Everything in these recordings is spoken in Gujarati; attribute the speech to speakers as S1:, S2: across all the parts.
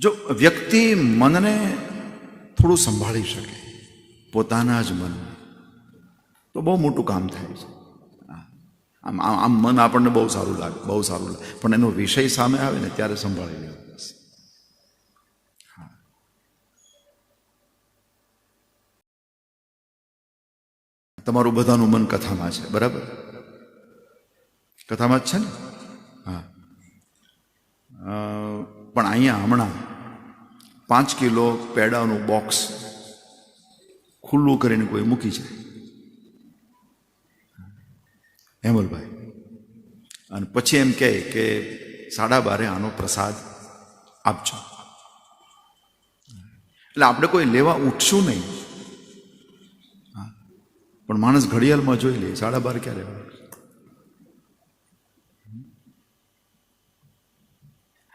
S1: જો વ્યક્તિ મનને થોડું સંભાળી શકે, પોતાના જ મન તો બહુ મોટું કામ થાય છે. આમ આમ આમ મન આપણને બહુ સારું લાગે, બહુ સારું લાગે. પણ એનો વિષય સામે આવે ને ત્યારે સંભાળી લેવું. તમારું બધાનું મન કથામાં છે, બરાબર? કથામાં જ છે ને? હા. પણ અહીંયા હમણાં પાંચ કિલો પેડાનું બોક્સ ખુલ્લું કરીને કોઈ મૂકી જાય. હેમલભાઈ, અને પછી એમ કહે કે સાડા બારે આનો પ્રસાદ આપજો. એટલે આપણે કોઈ લેવા ઉઠશું નહીં. પણ માણસ ઘડિયાળમાં જોઈ લે, સાડા બાર ક્યારે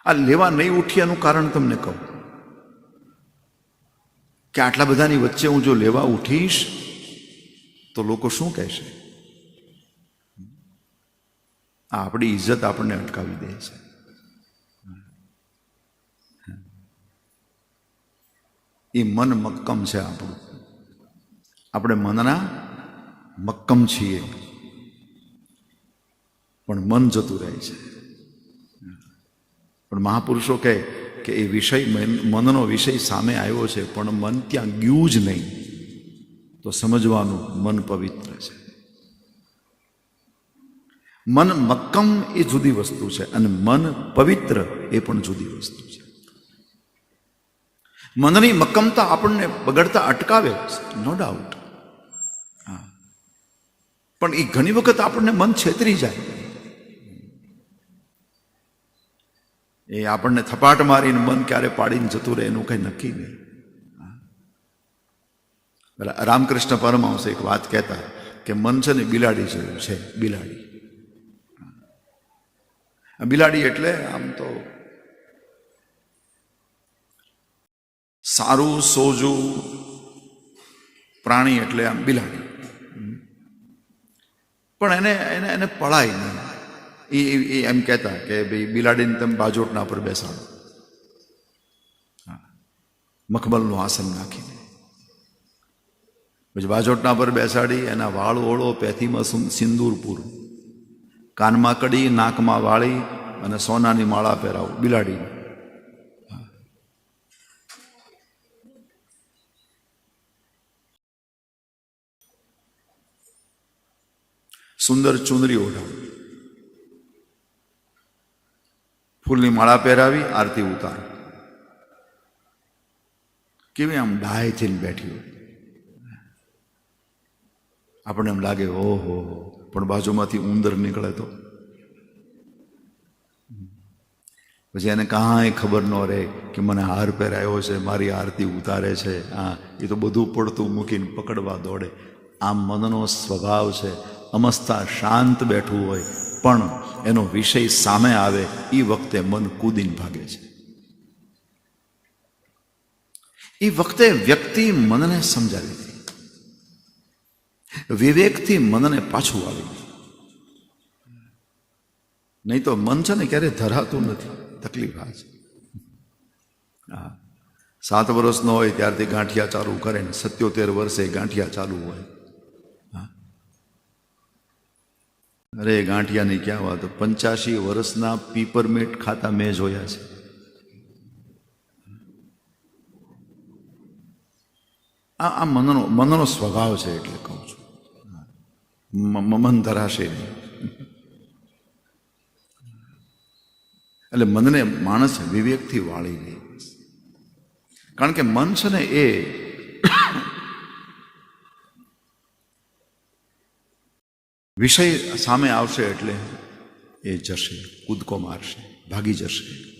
S1: આ લેવા નહીં ઉઠ્યાનું કારણ તમને કહું. કે આટલા બધાની વચ્ચે હું જો લેવા ઉઠીશ, તો લોકો શું કહેશે? આ આપણી ઇજ્જત આપણને અટકાવી દે છે. એ મન મક્કમ છે આપણું. આપણે મનના મક્કમ છીએ. પણ મન જતું રહે છે. પણ મહાપુરુષો કહે કે એ વિષય મનનો વિષય સામે આવ્યો છે, પણ મન ત્યાં ગયું જ નહીં. તો સમજવાનું મન પવિત્ર છે. મન મક્કમ એ જુદી વસ્તુ છે અને મન પવિત્ર એ પણ જુદી વસ્તુ છે. મનની મક્કમતા આપણને બગડતા અટકાવે નો ડાઉટ હા. પણ એ ઘણી વખત આપણને મન છેતરી જાય. એ આપણને થપાટ મારીને મન ક્યારે પાડીને જતું રહે એનું કંઈ નક્કી નહીં. પેલા રામકૃષ્ણ પરમહંસ એક વાત કહેતા કે મન છે ને બિલાડી જેવું છે, બિલાડી. બિલાડી એટલે આમ તો સારું, સોજું પ્રાણી એટલે આમ બિલાડી. પણ એને એને એને પળાય નહીં. એ, એ- એમ કહેતા કે ભાઈ બિલાડીને તમે બાજોટના પર બેસાડો. મખમલનું આસન નાખીને. પછી બાજોટના પર બેસાડી, એના વાળ ઓળો પેથીમાં સિંદૂર સિંદૂરપુર કાનમાં કડી, નાકમાં વાળી અને સોનાની માળા પહેરાવો, બિલાડી. સુંદર ચુંદરી ઓઢાવી ફૂલની માળા પહેરાવી, આરતી ઉતાર. કેવી આમ ડાય થઈને બેઠી હોય. આપણને એમ લાગે, ઓહો, પણ બાજુમાંથી ઉંદર નીકળે તો. પછી એને કાંઈ ખબર ન રહે કે મને હાર પહેરાયો છે, મારી આરતી ઉતારે છે. હા, એ તો બધું પડતું મૂકીને પકડવા દોડે. આમ મનનો સ્વભાવ છે. અમસ્તા શાંત બેઠું હોય. પણ એનો વિષય સામે આવે એ વખતે મન કૂદીને ભાગે છે. એ વખતે વ્યક્તિ મનને સમજાવી દે વિવેકથી મનને પાછું આવી નહીં તો મન છે ને ક્યારે ધરાતું નથી. તકલીફ આ છે. હા. સાત વર્ષનો હોય ત્યારથી ગાંઠિયા ચાલુ કરે ને સત્યોતેર વર્ષે ગાંઠિયા ચાલુ હોય હા. અરે ગાંઠિયાની ક્યાં વાત પંચ્યાસી વર્ષના પીપરમેટ ખાતા મેં જોયા છે. આ આ મનનો મનનો સ્વભાવ છે એટલે કહું છું. મ- મ- મન ધરાશે નહીં. એટલે મનને માણસ વિવેકથી વાળી લે. કારણ કે મન છે ને એ વિષય સામે આવશે એટલે એ જશે કૂદકો મારશે ભાગી જશે.